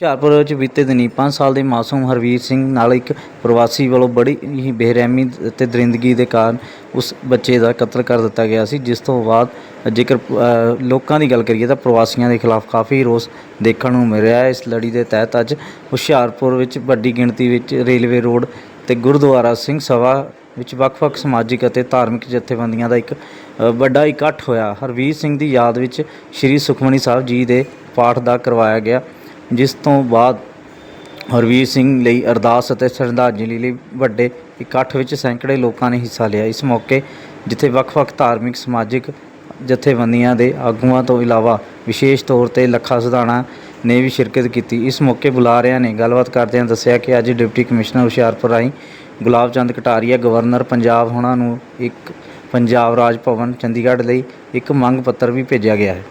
ਹੁਸ਼ਿਆਰਪੁਰ ਵਿੱਚ ਬੀਤੇ ਦਿਨੀ 5 ਸਾਲ ਦੇ ਮਾਸੂਮ ਹਰਵੀਰ ਸਿੰਘ ਨਾਲ ਇੱਕ ਪ੍ਰਵਾਸੀ ਵੱਲੋਂ ਬੜੀ ਹੀ ਬੇਰਹਿਮੀ ਅਤੇ ਦਰਿੰਦਗੀ ਦੇ ਕਾਰਨ ਉਸ ਬੱਚੇ ਦਾ ਕਤਲ ਕਰ ਦਿੱਤਾ ਗਿਆ ਸੀ ਜਿਸ ਤੋਂ ਬਾਅਦ ਜੇਕਰ ਅ, ਲੋਕਾਂ ਦੀ ਗੱਲ ਕਰੀਏ ਤਾਂ ਪ੍ਰਵਾਸੀਆਂ ਦੇ ਖਿਲਾਫ ਕਾਫੀ ਰੋਸ ਦੇਖਣ ਨੂੰ ਮਿਲ ਰਿਹਾ ਹੈ। ਇਸ ਲੜੀ ਦੇ ਤਹਿਤ ਅੱਜ ਹੁਸ਼ਿਆਰਪੁਰ ਵਿੱਚ ਵੱਡੀ ਗਿਣਤੀ ਵਿੱਚ ਰੇਲਵੇ ਰੋਡ ਤੇ ਗੁਰਦੁਆਰਾ ਸਿੰਘ ਸਭਾ ਵਿੱਚ ਵੱਖ-ਵੱਖ ਸਮਾਜਿਕ ਅਤੇ ਧਾਰਮਿਕ ਜਥੇਬੰਦੀਆਂ ਦਾ ਇੱਕ ਅ, ਵੱਡਾ ਇਕੱਠ ਹੋਇਆ। ਹਰਵੀਰ ਸਿੰਘ ਦੀ ਯਾਦ ਵਿੱਚ ਸ੍ਰੀ ਸੁਖਮਨੀ ਸਾਹਿਬ ਜੀ ਦੇ ਪਾਠ ਦਾ ਕਰਵਾਇਆ ਗਿਆ। ਜਿਸ ਤੋਂ ਬਾਅਦ ਹਰਵੀਰ ਸਿੰਘ ਲਈ ਅਰਦਾਸ ਅਤੇ ਸ਼ਰਧਾਂਜਲੀ ਲਈ ਵੱਡੇ ਇਕੱਠ ਵਿੱਚ ਸੈਂਕੜੇ ਲੋਕਾਂ ਨੇ ਹਿੱਸਾ ਲਿਆ। ਇਸ ਮੌਕੇ ਜਿੱਥੇ ਵੱਖ-ਵੱਖ ਧਾਰਮਿਕ, ਸਮਾਜਿਕ ਜਥੇਬੰਦੀਆਂ ਦੇ ਆਗੂਆਂ ਤੋਂ ਇਲਾਵਾ ਵਿਸ਼ੇਸ਼ ਤੌਰ ਤੇ ਲੱਖਾ ਸਿਧਾਣਾ ਨੇ ਵੀ ਸ਼ਿਰਕਤ ਕੀਤੀ। ਇਸ ਮੌਕੇ ਬੁਲਾਰਿਆਂ ਨੇ ਗੱਲਬਾਤ ਕਰਦਿਆਂ ਦੱਸਿਆ ਕਿ ਅੱਜ ਡਿਪਟੀ ਕਮਿਸ਼ਨਰ ਹੁਸ਼ਿਆਰਪੁਰ ਰਾਹੀਂ ਗੁਲਾਬ ਚੰਦ ਕਟਾਰੀਆ, ਗਵਰਨਰ ਪੰਜਾਬ, ਹੋਣਾ ਨੂੰ ਇੱਕ ਪੰਜਾਬ ਰਾਜ ਭਵਨ, ਚੰਡੀਗੜ੍ਹ ਲਈ ਇੱਕ ਮੰਗ ਪੱਤਰ ਵੀ ਭੇਜਿਆ ਗਿਆ ਹੈ।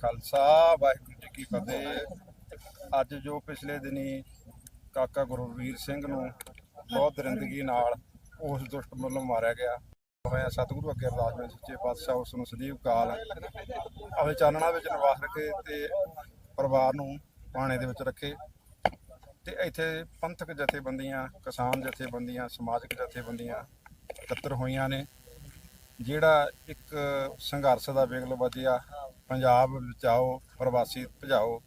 ਖਾਲਸਾ, ਵਾਹਿਗੁਰੂ ਜੀ ਕੀ ਫਤਿਹ। ਅੱਜ ਜੋ ਪਿਛਲੇ ਦਿਨੀ ਕਾਕਾ ਗੁਰਵੀਰ ਸਿੰਘ ਨੂੰ ਬਹੁਤ ਦਰਿੰਦਗੀ ਨਾਲ ਉਸ ਦੁਸ਼ਟ ਵੱਲੋਂ ਮਾਰਿਆ ਗਿਆ। ਹੋਇਆ ਸਤਿਗੁਰੂ ਅੱਗੇ ਅਰਦਾਸ ਵਿੱਚ ਸੱਚੇ ਪਾਤਸ਼ਾਹ ਉਸ ਨੂੰ ਸਦੀਵ ਕਾਲ ਆਵੇ ਚਾਨਣਾ ਵਿੱਚ ਨਿਵਾਸ ਰੱਖੇ ਤੇ ਪਰਿਵਾਰ ਨੂੰ ਪਾਣੇ ਦੇ ਵਿੱਚ ਰੱਖੇ। ਤੇ ਇੱਥੇ ਪੰਥਕ ਜਥੇਬੰਦੀਆਂ, ਕਿਸਾਨ ਜਥੇਬੰਦੀਆਂ, ਸਮਾਜਿਕ ਜਥੇਬੰਦੀਆਂ ਇਕੱਤਰ ਹੋਈਆਂ ਨੇ, ਜਿਹੜਾ ਇੱਕ ਸੰਘਰਸ਼ ਦਾ ਵਿਗਲ ਵਧਿਆ ਪੰਜਾਬ ਬਚਾਓ, ਪ੍ਰਵਾਸੀ ਭਜਾਓ,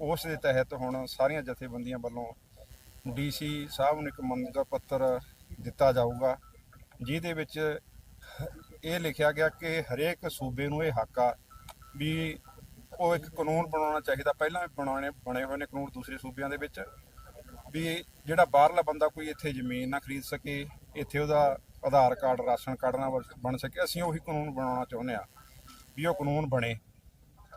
ਉਸ ਦੇ ਤਹਿਤ ਹੁਣ ਸਾਰੀਆਂ ਜਥੇਬੰਦੀਆਂ ਵੱਲੋਂ ਡੀਸੀ ਸਾਹਿਬ ਨੂੰ ਇੱਕ ਮੰਗ ਪੱਤਰ ਦਿੱਤਾ ਜਾਊਗਾ, ਜਿਹਦੇ ਵਿੱਚ ਇਹ ਲਿਖਿਆ ਗਿਆ ਕਿ ਹਰੇਕ ਸੂਬੇ ਨੂੰ ਇਹ ਹੱਕ ਆ ਵੀ ਉਹ ਇੱਕ ਕਾਨੂੰਨ ਬਣਾਉਣਾ ਚਾਹੀਦਾ, ਪਹਿਲਾਂ ਵੀ ਬਣਾਉਣੇ, ਬਣੇ ਹੋਏ ਨੇ ਕਾਨੂੰਨ ਦੂਸਰੇ ਸੂਬਿਆਂ ਦੇ ਵਿੱਚ, ਵੀ ਜਿਹੜਾ ਬਾਹਰਲਾ ਬੰਦਾ ਕੋਈ ਇੱਥੇ ਜ਼ਮੀਨ ਨਾ ਖਰੀਦ ਸਕੇ, ਇੱਥੇ ਉਹਦਾ ਆਧਾਰ ਕਾਰਡ, ਰਾਸ਼ਨ ਕਾਰਡ ਨਾ ਬਣ- ਬਣ ਸਕੇ, ਅਸੀਂ ਉਹੀ ਕਾਨੂੰਨ ਬਣਾਉਣਾ ਚਾਹੁੰਦੇ ਆ ਵੀ ਉਹ ਕਾਨੂੰਨ ਬਣੇ।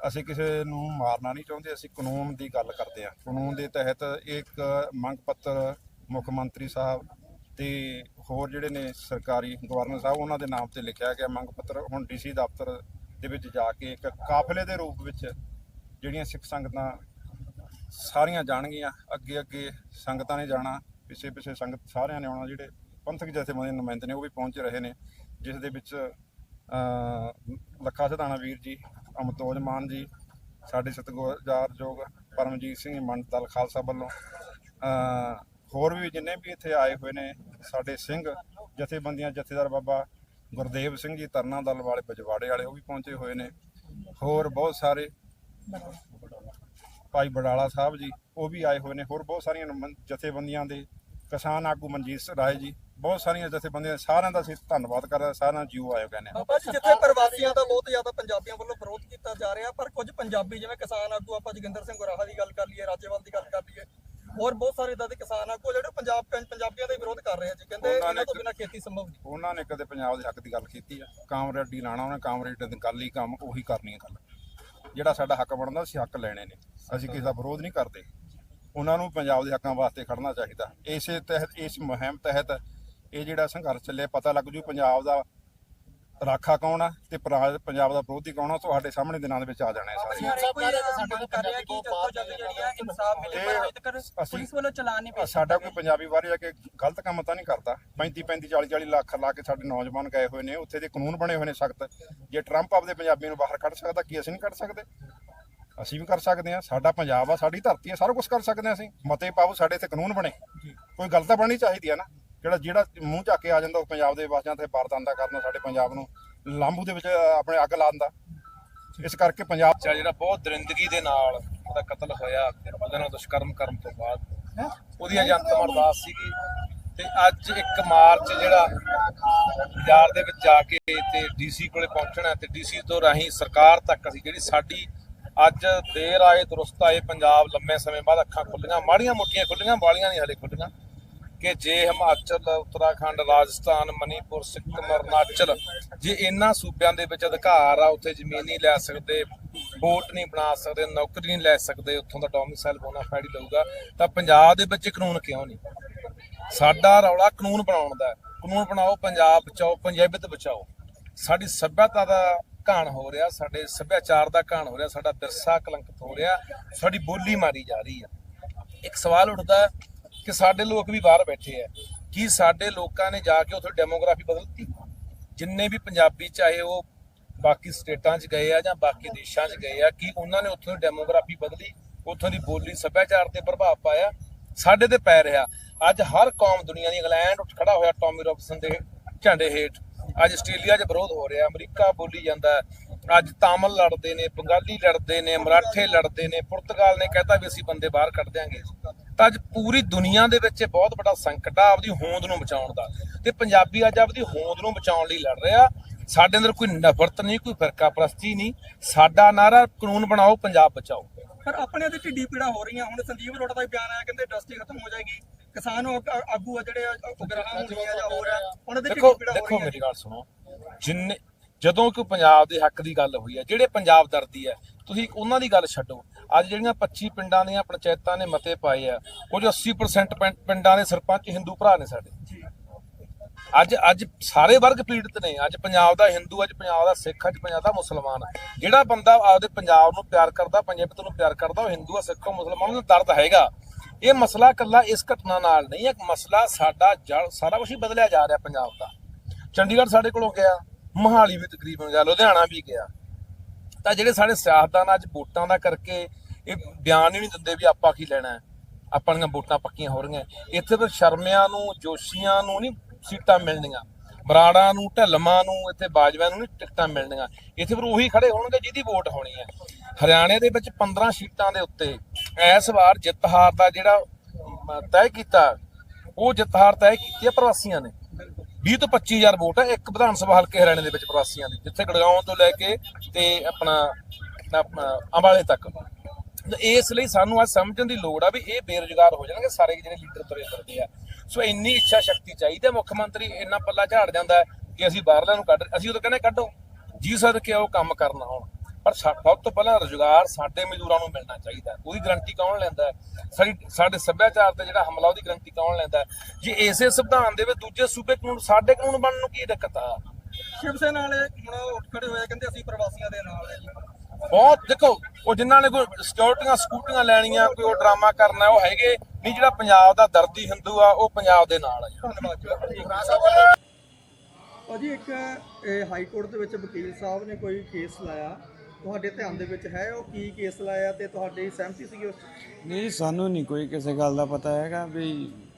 ਅਸੀਂ ਕਿਸੇ ਨੂੰ ਮਾਰਨਾ ਨਹੀਂ ਚਾਹੁੰਦੇ, ਅਸੀਂ ਕਾਨੂੰਨ ਦੀ ਗੱਲ ਕਰਦੇ ਹਾਂ। ਕਾਨੂੰਨ ਦੇ ਤਹਿਤ ਇੱਕ ਮੰਗ ਪੱਤਰ ਮੁੱਖ ਮੰਤਰੀ ਸਾਹਿਬ ਤੇ ਹੋਰ ਜਿਹੜੇ ਨੇ ਸਰਕਾਰੀ ਗਵਰਨਰ ਸਾਹਿਬ, ਉਹਨਾਂ ਦੇ ਨਾਮ ਤੇ ਲਿਖਿਆ ਗਿਆ ਮੰਗ ਪੱਤਰ। ਹੁਣ ਡੀਸੀ ਦਫ਼ਤਰ ਦੇ ਵਿੱਚ ਜਾ ਕੇ ਇੱਕ ਕਾਫਲੇ ਦੇ ਰੂਪ ਵਿੱਚ ਜਿਹੜੀਆਂ ਸਿੱਖ ਸੰਗਤਾਂ ਸਾਰੀਆਂ ਜਾਣਗੀਆਂ ਅੱਗੇ ਅੱਗੇ ਸੰਗਤਾਂ ਨੇ ਜਾਣਾ ਪਿੱਛੇ ਪਿੱਛੇ ਸੰਗਤ ਸਾਰਿਆਂ ਨੇ ਆਉਣਾ, ਜਿਹੜੇ ਪੰਥਕ ਜਥੇਬੰਦੀਆਂ ਦੇ ਨੁਮਾਇੰਦੇ ਨੇ, ਉਹ ਵੀ ਪਹੁੰਚ ਰਹੇ ਨੇ, ਜਿਸ ਦੇ ਵਿੱਚ ਲੱਖਾ ਸਿਧਾਣਾ ਵੀਰ ਜੀ ਅਮਤੋਜ ਮਾਨ ਜੀ, ਸਾਡੇ ਸਤਿਗੁਰਜਾਰਯੋਗ ਪਰਮਜੀਤ ਸਿੰਘ ਮੰਡ ਦਲ ਖਾਲਸਾ ਵੱਲੋਂ ਹੋਰ ਵੀ ਜਿੰਨੇ ਵੀ ਇੱਥੇ ਆਏ ਹੋਏ ਨੇ, ਸਾਡੇ ਸਿੰਘ, ਜਥੇਬੰਦੀਆਂ, ਜਥੇਦਾਰ ਬਾਬਾ ਗੁਰਦੇਵ ਸਿੰਘ ਜੀ ਤਰਨਾ ਦਲ ਵਾਲੇ, ਬਜਵਾੜੇ ਵਾਲੇ, ਉਹ ਵੀ ਪਹੁੰਚੇ ਹੋਏ ਨੇ। ਹੋਰ ਬਹੁਤ ਸਾਰੇ ਭਾਈ ਬਡਾਲਾ ਸਾਹਿਬ ਜੀ, ਉਹ ਵੀ ਆਏ ਹੋਏ ਨੇ। ਹੋਰ ਬਹੁਤ ਸਾਰੀਆਂ ਜਥੇਬੰਦੀਆਂ ਦੇ ਕਿਸਾਨ ਆਗੂ ਮਨਜੀਤ ਰਾਏ ਜੀ ਬਹੁਤ ਸਾਰੀਆਂ ਜਥੇਬੰਦੀਆਂ ਸਾਰਿਆਂ ਦਾ ਅਸੀਂ ਧੰਨਵਾਦ ਕਰਦੇ ਸਾਰਿਆਂ ਨੂੰ ਜੀਓ ਆਇਓ ਕਹਿੰਦੇ ਆ ਬਾਬਾ ਜੀ ਜਿੱਥੇ ਪ੍ਰਵਾਸੀਆਂ ਦਾ ਬਹੁਤ ਜ਼ਿਆਦਾ ਪੰਜਾਬੀਆਂ ਵੱਲੋਂ ਵਿਰੋਧ ਕੀਤਾ ਜਾ ਰਿਹਾ ਪਰ ਕੁਝ ਪੰਜਾਬੀ ਜਿਵੇਂ ਕਿਸਾਨ ਆਗੂ ਆਪਾਂ ਜੋਗਿੰਦਰ ਸਿੰਘ ਗੁਰਾਹਾ ਦੀ ਗੱਲ ਕਰ ਲਈਏ ਰਾਜੇਵਾਲ ਦੀ ਗੱਲ ਕਰ ਲਈਏ ਹੋਰ ਬਹੁਤ ਸਾਰੇ ਇਦਾਂ ਦੇ ਕਿਸਾਨ ਆਗੂ ਜਿਹੜੇ ਪੰਜਾਬ ਪੰਜਾਬੀਆਂ ਦਾ ਵਿਰੋਧ ਕਰ ਰਹੇ ਆ ਜੀ ਕਹਿੰਦੇ ਇਹਨਾਂ ਤੋਂ ਬਿਨਾਂ ਖੇਤੀ ਸੰਭਵ ਨਹੀਂ। ਉਹਨਾਂ ਨੇ ਕਦੇ ਪੰਜਾਬ ਦੇ ਹੱਕ ਦੀ ਗੱਲ ਕੀਤੀ ਆ ਕਾਮਰੇਡੀ ਲਾਣਾ ਉਹਨੇ ਕਾਮਰੇਡ ਦੀ ਗੱਲ ਹੀ ਕੰਮ ਉਹੀ ਕਰਨੀ ਹੈ ਗੱਲ। ਜਿਹੜਾ ਸਾਡਾ ਹੱਕ ਬਣਦਾ ਅਸੀਂ ਹੱਕ ਲੈਣੇ ਨੇ ਅਸੀਂ ਕਿਸੇ ਦਾ ਵਿਰੋਧ ਨਹੀਂ ਕਰਦੇ। ਉਹਨਾਂ ਨੂੰ ਪੰਜਾਬ ਦੇ ਹੱਕਾਂ ਵਾਸਤੇ ਖੜਨਾ ਚਾਹੀਦਾ। ਇਸੇ ਤਹਿਤ ਇਸ ਮੁਹਿੰਮ ਤਹਿਤ ਇਹ ਜਿਹੜਾ ਸੰਘਰਸ਼ ਚੱਲਿਆ ਪਤਾ ਲੱਗ ਜੂ ਪੰਜਾਬ ਦਾ ਰਾਖਾ ਕੌਣ ਆ ਤੇ ਪਰਾ- ਪੰਜਾਬ ਦਾ ਵਿਰੋਧੀ ਕੌਣ ਆ ਤੁਹਾਡੇ ਸਾਹਮਣੇ ਦਿਨਾਂ ਦੇ ਵਿੱਚ ਆ ਜਾਣਾ ਹੈ ਸਾਰੇ। ਸਾਰੇ ਕੋਈ ਮੰਗ ਕਰ ਰਿਹਾ ਕਿ ਜਦੋਂ ਜਦ ਜਿਹੜੀ ਹੈ ਇਨਸਾਫ ਮਿਲੇ ਪਰ ਅਜੇ ਤੱਕ ਅਸੀਂ- ਪੁਲਿਸ ਵੱਲੋਂ ਚਲਾਨ ਨਹੀਂ ਪੇਸ਼ ਸਾਡਾ ਕੋਈ ਪੰਜਾਬੀ ਬਾਰੇ ਜਾ ਕੇ ਗਲਤ ਕੰਮ ਤਾਂ ਨਹੀਂ ਕਰਦਾ। 35 35 40 40 ਲੱਖ ਲਾ ਕੇ ਸਾਡੇ ਨੌਜਵਾਨ ਗਏ ਹੋਏ ਨੇ ਉੱਥੇ ਦੇ ਕਾਨੂੰਨ ਬਣੇ ਹੋਏ ਨੇ ਸਖਤ। ਜੇ ਟਰੰਪ ਆਪਦੇ ਪੰਜਾਬੀ ਨੂੰ ਬਾਹਰ ਕੱਢ ਸਕਦਾ ਕੀ ਅਸੀਂ ਨਹੀਂ ਕੱਢ ਸਕਦੇ? ਅਸੀਂ ਵੀ ਕਰ ਸਕਦੇ ਹਾਂ। ਸਾਡਾ ਪੰਜਾਬ ਆ ਸਾਡੀ ਧਰਤੀ ਆ ਸਾਰਾ ਕੁਝ ਕਰ ਸਕਦੇ ਹਾਂ ਅਸੀਂ। ਮਤੇ ਪਾਓ ਸਾਡੇ ਇੱਥੇ ਕਾਨੂੰਨ ਬਣੇ। ਕੋਈ ਗੱਲ ਤਾਂ ਬਣਨੀ ਚਾਹੀਦੀ ਆ ਨਾ। ਜਿਹੜਾ ਜਿਹੜਾ ਮੂੰਹ ਚੱਕ ਕੇ ਆ ਜਾਂਦਾ ਉਹ ਪੰਜਾਬ ਦੇ ਵਾਸਿਆਂ ਤੇ ਵਰਤਾਂਦਾ ਕਰਨਾ ਸਾਡੇ ਪੰਜਾਬ ਨੂੰ ਲਾਂਬੂ ਦੇ ਵਿੱਚ ਆਪਣੇ ਅੱਗ ਲਾ ਦਿੰਦਾ। ਇਸ ਕਰਕੇ ਪੰਜਾਬ ਬੱਚਾ ਜਿਹੜਾ ਬਹੁਤ ਦਰਿੰਦਗੀ ਦੇ ਨਾਲ ਉਹਦਾ ਕਤਲ ਹੋਇਆ ਉਹਦੇ ਨਾਲ ਦੁਸ਼ਕਰਮ ਕਰਨ ਤੋਂ ਬਾਅਦ ਉਹਦੀ ਅਜੰਤਮ ਅਰਦਾਸ ਸੀਗੀ। ਤੇ ਅੱਜ 1 ਮਾਰਚ ਜਿਹੜਾ ਬਾਜ਼ਾਰ ਦੇ ਵਿੱਚ ਜਾ ਕੇ ਤੇ ਡੀਸੀ ਕੋਲੇ ਪਹੁੰਚਣਾ ਤੇ ਡੀਸੀ ਤੋਂ ਰਾਹੀਂ ਸਰਕਾਰ ਤੱਕ ਅਸੀਂ ਜਿਹੜੀ ਸਾਡੀ ਅੱਜ ਦੇਰ ਆਏ ਦੁਰਸਤ ਆਏ ਪੰਜਾਬ ਲੰਮੇ ਸਮੇਂ ਬਾਅਦ ਅੱਖਾਂ ਖੁੱਲੀਆਂ ਮਾੜੀਆਂ ਮੋਟੀਆਂ ਖੁੱਲੀਆਂ ਵਾਲੀਆਂ ਨਹੀਂ ਹਲੇ ਖੁੱਲੀਆਂ। ਕਿ ਜੇ ਹਿਮਾਚਲ, ਉੱਤਰਾਖੰਡ, ਰਾਜਸਥਾਨ, ਮਨੀਪੁਰ, ਸਿੱਕਮ, ਅਰੁਣਾਚਲ, ਜੇ ਇਹਨਾਂ ਸੂਬਿਆਂ ਦੇ ਵਿੱਚ ਅਧਿਕਾਰ ਆ, ਉੱਥੇ ਜ਼ਮੀਨ ਨਹੀਂ ਲੈ ਸਕਦੇ, ਵੋਟ ਨਹੀਂ ਬਣਾ ਸਕਦੇ, ਨੌਕਰੀ ਨਹੀਂ ਲੈ ਸਕਦੇ, ਉੱਥੋਂ ਦਾ ਡੋਮਿਸਾਈਲ ਬੋਨਾਫਾਈਡ ਹੀ ਲਊਗਾ, ਤਾਂ ਪੰਜਾਬ ਦੇ ਵਿੱਚ ਕਾਨੂੰਨ ਕਿਉਂ ਨਹੀਂ? ਸਾਡਾ ਰੌਲਾ ਕਾਨੂੰਨ ਬਣਾਉਣ ਦਾ ਕਾਨੂੰਨ ਬਣਾਓ, ਪੰਜਾਬ ਬਚਾਓ ਪੰਜਾਬੀਅਤ ਬਚਾਓ। ਸਾਡੀ ਸੱਭਿਆਤਾ ਦਾ ਘਾਣ ਹੋ ਰਿਹਾ, ਸਾਡੇ ਸੱਭਿਆਚਾਰ ਦਾ ਘਾਣ ਹੋ ਰਿਹਾ, ਸਾਡਾ ਵਿਰਸਾ ਕਲੰਕਿਤ ਹੋ ਰਿਹਾ, ਸਾਡੀ ਬੋਲੀ ਮਾਰੀ ਜਾ ਰਹੀ ਆ। ਇੱਕ ਸਵਾਲ ਉੱਠਦਾ ਕਿ ਸਾਡੇ ਲੋਕ ਵੀ ਬਾਹਰ ਬੈਠੇ ਆ, ਕੀ ਸਾਡੇ ਲੋਕਾਂ ਨੇ ਜਾ ਕੇ ਉੱਥੇ ਡੈਮੋਗ੍ਰਾਫੀ ਬਦਲਤੀ। ਜਿੰਨੇ ਵੀ ਪੰਜਾਬੀ, ਚਾਹੇ ਉਹ ਬਾਕੀ ਸਟੇਟਾਂ 'ਚ ਗਏ ਆ ਜਾਂ ਬਾਕੀ ਦੇਸ਼ਾਂ 'ਚ ਗਏ ਆ, ਕੀ ਉਹਨਾਂ ਨੇ ਉੱਥੋਂ ਦੀ ਡੈਮੋਗ੍ਰਾਫੀ ਬਦਲੀ, ਉੱਥੋਂ ਦੀ ਬੋਲੀ, ਸੱਭਿਆਚਾਰ ਤੇ ਪ੍ਰਭਾਵ ਪਾਇਆ। ਸਾਡੇ ਤੇ ਪੈ ਰਿਹਾ। ਅੱਜ ਹਰ ਕੌਮ ਦੁਨੀਆ ਦੀ ਇੰਗਲੈਂਡ ਉੱਠ ਖੜਾ ਹੋਇਆ ਟੌਮੀ ਰੌਬਸਨ ਦੇ ਝੰਡੇ ਹੇਠ। ਅੱਜ ਆਸਟ੍ਰੇਲੀਆ 'ਚ ਵਿਰੋਧ ਹੋ ਰਿਹਾ। ਅਮਰੀਕਾ ਬੋਲੀ ਜਾਂਦਾ ਅੱਜ ਤਾਮਿਲ ਲੜਦੇ ਨੇ, ਬੰਗਾਲੀ ਲੜਦੇ ਨੇ, ਮਰਾਠੇ ਲੜਦੇ ਨੇ, ਪੁਰਤਗਾਲ ਨੇ ਕਹਿਤਾ ਵੀ ਅਸੀਂ ਬੰਦੇ ਬਾਹਰ ਕੱਢ ਦਿਆਂਗੇ। ਤਾਂ ਅੱਜ ਪੂਰੀ ਦੁਨੀਆ ਦੇ ਵਿੱਚ ਇਹ ਬਹੁਤ ਵੱਡਾ ਸੰਕਟ ਆ ਆਪਦੀ ਹੋਂਦ ਨੂੰ ਬਚਾਉਣ ਦਾ। ਤੇ ਪੰਜਾਬੀ ਅੱਜ ਆਪਦੀ ਹੋਂਦ ਨੂੰ ਬਚਾਉਣ ਲਈ ਲੜ ਰਿਹਾ। ਸਾਡੇ ਅੰਦਰ ਕੋਈ ਨਫ਼ਰਤ ਨਹੀਂ ਕੋਈ ਫਿਰਕਾ ਪ੍ਰਸਤੀ ਨਹੀਂ। ਸਾਡਾ ਨਾਰਾ ਕਾਨੂੰਨ ਬਣਾਓ ਪੰਜਾਬ ਬਚਾਓ। ਪਰ ਆਪਣੇ ਤੇ ਢਿੱਡੀ ਪੀੜਾ ਹੋ ਰਹੀਆਂ। ਹੁਣ ਸੰਜੀਵ ਅਰੋੜਾ ਦਾ ਬਿਆਨ ਆਇਆ ਕਹਿੰਦੇ ਇੰਡਸਟਰੀ ਖਤਮ ਹੋ ਜਾਏਗੀ। ਕਿਸਾਨ ਆਗ- ਆ ਜਿਹੜੇ ਉਗਰਾਹਾਂ ਹੋਣੀਆਂ ਜਾਂ ਹੋਰ ਉਹਨਾਂ ਦੇ ਢਿੱਡੀ ਪੀੜਾ ਹੋ ਦੇਖੋ ਮੇਰੀ ਗੱਲ ਸੁਣੋ। ਜਿੰਨੇ ਜਦੋਂ ਕੋਈ ਪੰਜਾਬ ਦੇ ਹੱਕ ਦੀ ਗੱਲ ਹੋਈ ਹੈ ਜਿਹੜੇ ਪੰਜਾਬ ਦਰਦੀ ਹੈ ਤੁਸੀਂ ਉਹਨਾਂ ਦੀ ਗੱਲ ਛੱਡੋ। ਅੱਜ ਜਿਹੜੀਆਂ 25 ਪਿੰਡਾਂ ਦੀਆਂ ਪੰਚਾਇਤਾਂ ਨੇ ਮਤੇ ਪਾਏ ਆ, ਕੁਝ 80% ਪਿੰ- ਪਿੰਡਾਂ ਦੇ ਸਰਪੰਚ ਹਿੰਦੂ ਭਰਾ ਨੇ ਸਾਡੇ। ਅੱਜ ਅੱਜ ਸਾਰੇ ਵਰਗ ਪੀੜਤ ਨੇ, ਅੱਜ ਪੰਜਾਬ ਦਾ ਹਿੰਦੂ, ਅੱਜ ਪੰਜਾਬ ਦਾ ਸਿੱਖ, ਅੱਜ ਪੰਜਾਬ ਦਾ ਮੁਸਲਮਾਨ। ਜਿਹੜਾ ਬੰਦਾ ਆਪਦੇ ਪੰਜਾਬ ਨੂੰ ਪਿਆਰ ਕਰਦਾ ਪੰਜਾਬੀਅਤ ਨੂੰ ਪਿਆਰ ਕਰਦਾ, ਉਹ ਹਿੰਦੂ ਆ, ਸਿੱਖ ਆ, ਮੁਸਲਮਾਨ ਨੂੰ ਦਰਦ ਹੈਗਾ। ਇਹ ਮਸਲਾ ਕੱਲਾ ਇਸ ਘਟਨਾ ਨਾਲ ਨਹੀਂ ਹੈ ਮਸਲਾ ਸਾਡਾ ਜਲ, ਸਾਰਾ ਕੁਝ ਹੀ ਬਦਲਿਆ ਜਾ ਰਿਹਾ ਪੰਜਾਬ ਦਾ। ਚੰਡੀਗੜ੍ਹ ਸਾਡੇ ਕੋਲੋਂ ਗਿਆ, ਮੋਹਾਲੀ ਵੀ ਤਕਰੀਬਨ ਗਿਆ, ਲੁਧਿਆਣਾ ਵੀ ਗਿਆ। ਤਾਂ ਜਿਹੜੇ ਸਾਡੇ ਸਿਆਸਤਦਾਨ ਅੱਜ ਵੋਟਾਂ ਦਾ ਕਰਕੇ ਇਹ ਬਿਆਨ ਹੀ ਨਹੀਂ ਦਿੰਦੇ ਵੀ ਆਪਾਂ ਕੀ ਲੈਣਾ ਹੈ। ਆਪਣੀਆਂ ਵੋਟਾਂ ਪੱਕੀਆਂ ਹੋ ਰਹੀਆਂ। ਇੱਥੇ ਫਿਰ ਸ਼ਰਮਿਆਂ ਨੂੰ, ਜੋਸ਼ੀਆਂ ਨੂੰ ਨਹੀਂ ਸੀਟਾਂ ਮਿਲਣੀਆਂ। ਬਰਾੜਾਂ ਨੂੰ, ਢੱਲਮਾਂ ਨੂੰ, ਇੱਥੇ ਬਾਜਵਿਆਂ ਨੂੰ ਨਹੀਂ ਟਿਕਟਾਂ ਮਿਲਣੀਆਂ। ਇੱਥੇ ਫਿਰ ਉਹੀ ਖੜੇ ਹੋਣਗੇ ਜਿਹਦੀ ਵੋਟ ਹੋਣੀ ਹੈ। ਹਰਿਆਣੇ ਦੇ ਵਿੱਚ 15 ਸੀਟਾਂ ਦੇ ਉੱਤੇ ਇਸ ਵਾਰ ਜਿੱਤ ਹਾਰ ਦਾ ਜਿਹੜਾ ਤੈਅ ਕੀਤਾ, ਉਹ ਜਿੱਤ ਹਾਰ ਤੈਅ ਕੀਤੀ ਹੈ ਪ੍ਰਵਾਸੀਆਂ ਨੇ। 20 ਤੋਂ 25000 ਵੋਟ ਹੈ ਇੱਕ ਵਿਧਾਨ ਸਭਾ ਹਲਕੇ ਹਰਿਆਣੇ ਦੇ ਵਿੱਚ ਪ੍ਰਵਾਸੀਆਂ ਦੀ, ਜਿੱਥੇ ਗੜਗਾਉਂ ਤੋਂ ਲੈ ਕੇ ਤੇ ਆਪਣਾ ਅੰਬਾਲੇ ਤੱਕ। ਇਸ ਲਈ ਸਾਨੂੰ ਅੱਜ ਸਮਝਣ ਦੀ ਲੋੜ ਆ ਵੀ ਇਹ ਬੇਰੁਜ਼ਗਾਰ ਹੋ ਜਾਣਗੇ ਸਾਰੇ ਜਿਹੜੇ ਲੀਡਰ ਤੁਰੇ ਫਿਰਦੇ ਆ। ਸੋ ਇੰਨੀ ਇੱਛਾ ਸ਼ਕਤੀ ਚਾਹੀਦੀ ਹੈ ਮੁੱਖ ਮੰਤਰੀ ਇੰਨਾ ਪੱਲਾ ਝਾੜ ਜਾਂਦਾ ਕਿ ਅਸੀਂ ਬਾਹਰਲਿਆਂ ਨੂੰ ਕੱਢ, ਅਸੀਂ ਉਹ ਕਹਿੰਦੇ ਕੱਢੋ। ਜੀ ਸਦਕੇ ਉਹ ਕੰਮ ਕਰਨਾ ਹੁਣ। ਪਰ ਸਭ ਤੋਂ ਪਹਿਲਾਂ ਰੁਜ਼ਗਾਰ ਸਾਡੇ ਮਜ਼ਦੂਰਾਂ ਨੂੰ ਮਿਲਣਾ ਚਾਹੀਦਾ ਉਹਦੀ ਗਰੰਟੀ ਕੌਣ ਲੈਂਦਾ ਸਾਡੀ, ਸਾਡੇ ਸੱਭਿਆਚਾਰ ਤੇ ਜਿਹੜਾ ਹਮਲਾ, ਉਹਦੀ ਗਰੰਟੀ ਕੌਣ ਲੈਂਦਾ ਜੇ ਇਸੇ ਸੰਵਿਧਾਨ ਦੇ ਵਿੱਚ ਦੂਜੇ ਸੂਬੇ ਕਾਨੂੰਨ, ਸਾਡੇ ਕਾਨੂੰਨ ਬਣਨ ਨੂੰ ਕੀ ਦਿੱਕਤ ਆ? ਸ਼ਿਵ ਸੈਨਾ ਵਾਲੇ ਹੁਣ ਉੱਠ ਖੜੇ ਹੋਏ ਕਹਿੰਦੇ ਅਸੀਂ ਪ੍ਰਵਾਸੀਆਂ ਦੇ ਨਾਲ ਬਹੁਤ ਦੇਖੋ ਉਹ ਜਿਨ੍ਹਾਂ ਨੇ ਕੋਈ ਸਿਕਿਉਰਟੀਆਂ ਸਕੂਟੀਆਂ ਲੈਣੀਆਂ ਕੋਈ ਉਹ ਡਰਾਮਾ ਕਰਨਾ ਉਹ ਹੈਗੇ। ਨਹੀਂ ਜਿਹੜਾ ਪੰਜਾਬ ਦਾ ਦਰਦੀ ਹਿੰਦੂ ਆ ਉਹ ਪੰਜਾਬ ਦੇ ਨਾਲ ਆ। ਧੰਨਵਾਦ ਭਾਜੀ ਇੱਕ ਇਹ ਹਾਈ ਕੋਰਟ ਦੇ ਵਿੱਚ ਵਕੀਲ ਸਾਹਿਬ ਨੇ ਕੋਈ ਕੇਸ ਲਾਇਆ। ਤੁਹਾਡੇ ਧਿਆਨ ਦੇ ਵਿੱਚ ਹੈ ਉਹ ਕੀ ਕੇਸ ਲਾਇਆ ਤੇ ਤੁਹਾਡੀ ਸਹਿਮਤੀ ਸੀਗੀ ਉਸ? ਨਹੀਂ ਸਾਨੂੰ ਨਹੀਂ ਕੋਈ ਕਿਸੇ ਗੱਲ ਦਾ ਪਤਾ ਹੈਗਾ ਵੀ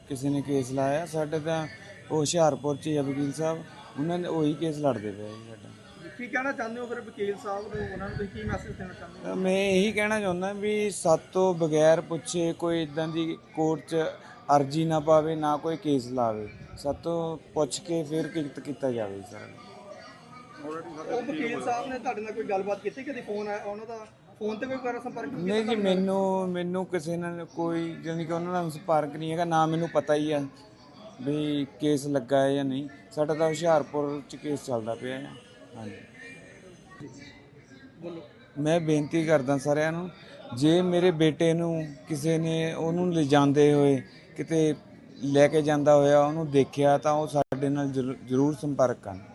ਕਿਸੇ ਨੇ ਕੇਸ ਲਾਇਆ। ਸਾਡੇ ਤਾਂ ਉਹ ਹੁਸ਼ਿਆਰਪੁਰ ਚ ਵਕੀਲ ਸਾਹਿਬ। ਉਹਨਾਂ ਨੇ ਉਹੀ ਕੇਸ ਲੜਦੇ ਪਏ ਸਾਡਾ। ਕੀ ਕਹਿਣਾ ਚਾਹੁੰਦੇ ਹੋ ਫਿਰ ਵਕੀਲ ਸਾਹਿਬ ਨੂੰ? ਉਹਨਾਂ ਨੂੰ ਤੁਸੀਂ ਕੀ ਮੈਸੇਜ ਦੇਣਾ ਚਾਹੁੰਦੇ ਹੋ? ਤਾਂ ਮੈਂ ਇਹੀ ਕਹਿਣਾ ਚਾਹੁੰਦਾ ਵੀ ਸਾਤੋਂ ਬਗੈਰ ਪੁੱਛੇ ਕੋਈ ਇਦਾਂ ਦੀ ਕੋਰਟ 'ਚ ਅਰਜੀ ਨਾ ਪਾਵੇ ਨਾ ਕੋਈ ਕੇਸ ਲਾਵੇ। ਸਾਤੋਂ ਪੁੱਛ ਕੇ ਫਿਰ ਕਿਤ ਕੀਤਾ ਜਾਵੇ ਸਰ। ਉਹ ਵਕੀਲ ਸਾਹਿਬ ਨੇ ਤੁਹਾਡੇ ਨਾਲ ਕੋਈ ਗੱਲਬਾਤ ਕੀਤੀ? ਕਦੀ ਫੋਨ ਆਇਆ ਉਹਨਾਂ ਦਾ ਫੋਨ ਤੇ ਕੋਈ ਕਰ ਸੰਪਰਕ ਨਹੀਂ ਜੀ ਮੈਨੂੰ ਮੈਨੂੰ ਕਿਸੇ ਨਾਲ ਕੋਈ ਜਾਣੀ ਕਿ ਉਹਨਾਂ ਨਾਲ ਸੰਪਰਕ ਨਹੀਂ ਹੈਗਾ ਨਾ ਮੈਨੂੰ ਪਤਾ ਹੀ ਆ ਵੀ ਕੇਸ ਲੱਗਾ ਹੈ ਜਾਂ ਨਹੀਂ। ਸਾਡਾ ਤਾਂ ਹੁਸ਼ਿਆਰਪੁਰ ਚ ਕੇਸ ਚੱਲਦਾ ਪਿਆ ਹੈ। ਹਾਂਜੀ। ਮੈਂ ਬੇਨਤੀ ਕਰਦਾ ਸਾਰਿਆਂ ਨੂੰ, ਜੇ ਮੇਰੇ ਬੇਟੇ ਨੂੰ ਕਿਸੇ ਨੇ ਉਹਨੂੰ ਲਿਜਾਂਦੇ ਹੋਏ ਕਿਤੇ ਲੈ ਕੇ ਜਾਂਦਾ ਹੋਇਆ, ਉਹਨੂੰ ਦੇਖਿਆ ਤਾਂ ਉਹ ਸਾਡੇ ਨਾਲ ਜ਼ਰੂ- ਜ਼ਰੂਰ ਸੰਪਰਕ ਕਰਨ।